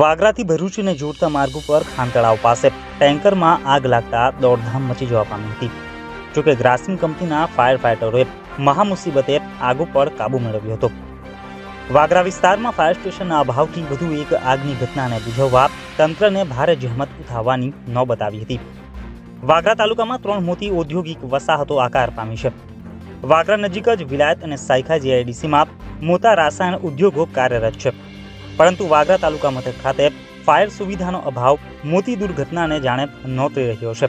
વાગરાથી ભરૂચને જોડતા માર્ગ ઉપર ખાન તળાવ પાસે ટેન્કરમાં આગ લાગતા દોડધામ મચી જવા પામી હતી. જોકે ગ્રાસિમ કંપનીના ફાયર ફાઇટરોએ મહામુસીબતે આગ ઉપર કાબુ મેળવ્યો હતો. વાગરા વિસ્તારમાં ફાયર સ્ટેશનના અભાવથી વધુ એક આગની ઘટનાને બુઝવવા તંત્રને ભારે જહેમત ઉઠાવવાની નોબત આવી હતી. વાગરા તાલુકામાં ત્રણ મોટી ઔદ્યોગિક વસાહતો આકાર પામી છે. વાગરા નજીક જ વિલાયત અને સાયખા જીઆઈડીસીમાં મોટા રાસાયણ ઉદ્યોગો કાર્યરત છે. પરંતુ વાગરા તાલુકા મથક ખાતે ફાયર સુવિધાનો અભાવ મોટી દુર્ઘટનાને જાણે નોતરી રહ્યો છે.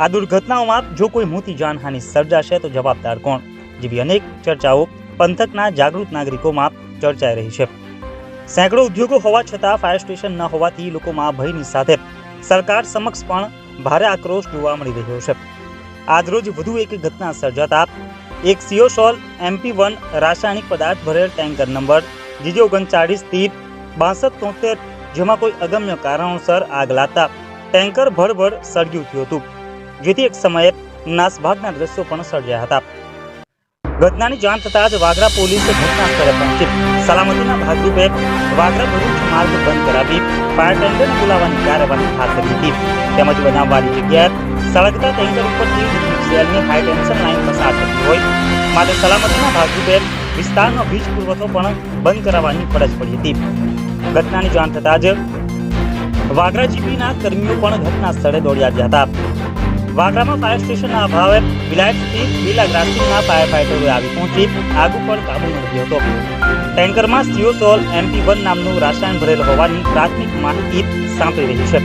આ દુર્ઘટનાઓમાં જો કોઈ મોટી જાનહાનિ સર્જાશે તો જવાબદાર કોણ? જેવી અનેક ચર્ચાઓ પંથકના જાગૃત નાગરિકોમાં ચર્ચાઈ રહી છે. સેંકડો ઉદ્યોગો હોવા છતાં ફાયર સ્ટેશન ન હોવાથી લોકોમાં ભયની સાથે સરકાર સમક્ષ પણ ભારે આક્રોશ જોવા મળી રહ્યો છે. આજરોજ વધુ એક ઘટના સર્જાતા એક સિયોસોલ એમપી વન રાસાયણિક પદાર્થ ભરેલ ટેન્કર નંબર જીજે ઓગણચાળીસથી બાસઠ તોતેર જેમાં કોઈ અગમ્ય કારણોસર આગ લાગતા ટેન્કર ભરભર સળગ્યું થયું હતું. જેથી એક સમયે નાસભાગના દ્રશ્યો પણ સર્જાયા હતા. ઘટનાની જાણ થતાં જ વાગરા પોલીસ ઘટના સ્થળે પહોંચી. સલામતીના ભાગરૂપે વાગરા ભરૂચ માર્ગ બંધ કરાવી ફાયર ટેન્કરને બોલાવવાની કાર્યવાહી હાથ ધરી હતી. તેમજ બનાવવાની જગ્યાએ સળગતા ટેન્કર ઉપરથી વિદ્યુત સેલની હાઈ ટેન્શન લાઇન પસાર થતી હોય. માટે સલામતીના ભાગરૂપે વિસ્તારનો વીજ પુરવઠો પણ બંધ કરાવવાની ફરજ પડી હતી. ઘટનાની જાણ થતાં જ વાગરા જીપીના કર્મીઓ પણ ઘટના સ્થળે દોડી આવ્યા હતા. વાગરામાં ફાયર સ્ટેશનના અભાવે વિલાયતથી લીલા ગ્રાસિંગના ફાયર ફાઇટરોએ આવી પહોંચી આગ ઉપર કાબુ મેળવ્યો હતો. ટેન્કરમાં સિયોસોલ એમપી વન નામનું રસાયણ ભરેલ હોવાની પ્રાથમિક માહિતી સાંપડી રહી છે.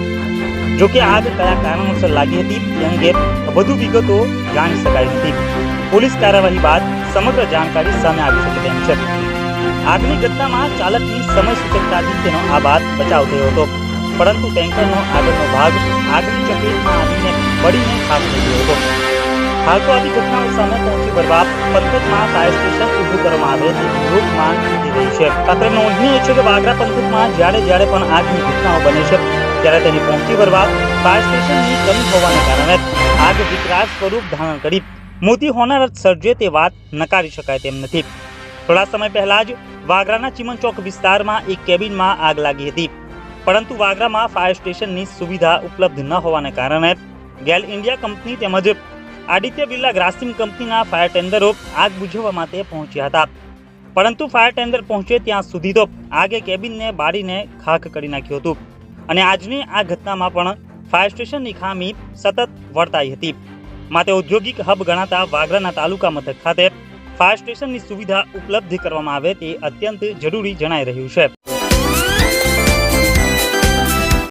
જો કે આગ કયા કારણોસર લાગી હતી તે અંગે વધુ વિગતો જાણી શકાઈ નથી. પોલીસ કાર્યવાહી બાદ સમગ્ર જાણકારી સામે આવી શકે તેમ છે. આગની ઘટનામાં ચાલકની સમય સૂચકતાથી તેનો આ બાદ બચાવ થયો હતો. પરંતુ ટેન્કરનો આગળનો ભાગ આગની ચપેટમાં આવીને પડીને ખાસ થઈ ગયો હતો. હાલ તો આવી ઘટનાઓ સામે પહોંચી વળવા પંથકમાં ફાયર સ્ટેશન ઊભું કરવામાં આવે તેવી લોક માંગ રહી છે. અત્રે નોંધનીય છે કે વાગરા પંથકમાં જ્યારે જ્યારે પણ આગની ઘટનાઓ બને છે, ત્યારે તેની પહોંચી વળવા ફાયર સ્ટેશનની કમી હોવાના કારણે આગ વિકરાળ સ્વરૂપ ધારણ કરી મોટી હોનારત સર્જે તે વાત નકારી શકાય તેમ નથી. થોડા સમય પહેલા જ વાગરાના ચીમનચોક વિસ્તારમાં એક કેબિનમાં આગ લાગી હતી. પરંતુ વાગરામાં ફાયર સ્ટેશનની સુવિધા ઉપલબ્ધ ન હોવાને કારણે ગેલ ઇન્ડિયા કંપની તેમજ આદિત્ય બિરલા ગ્રાસિમ કંપનીના ફાયર ટેન્ડરો આગ બુઝાવવા માટે પહોંચ્યા હતા. પરંતુ ફાયર ટેન્ડર પહોંચે ત્યાં સુધી તો આગે કેબિનને બાળીને ખાખ કરી નાખ્યું હતું. અને આજની આ ઘટનામાં પણ ફાયર સ્ટેશનની ખામી સતત વર્તાઈ હતી. માટે ઔદ્યોગિક હબ ગણાતા વાગરાના તાલુકા મથક ખાતે ફાયર સ્ટેશનની સુવિધા ઉપલબ્ધ કરવામાં આવે તે અત્યંત જરૂરી જણાઈ રહ્યું છે.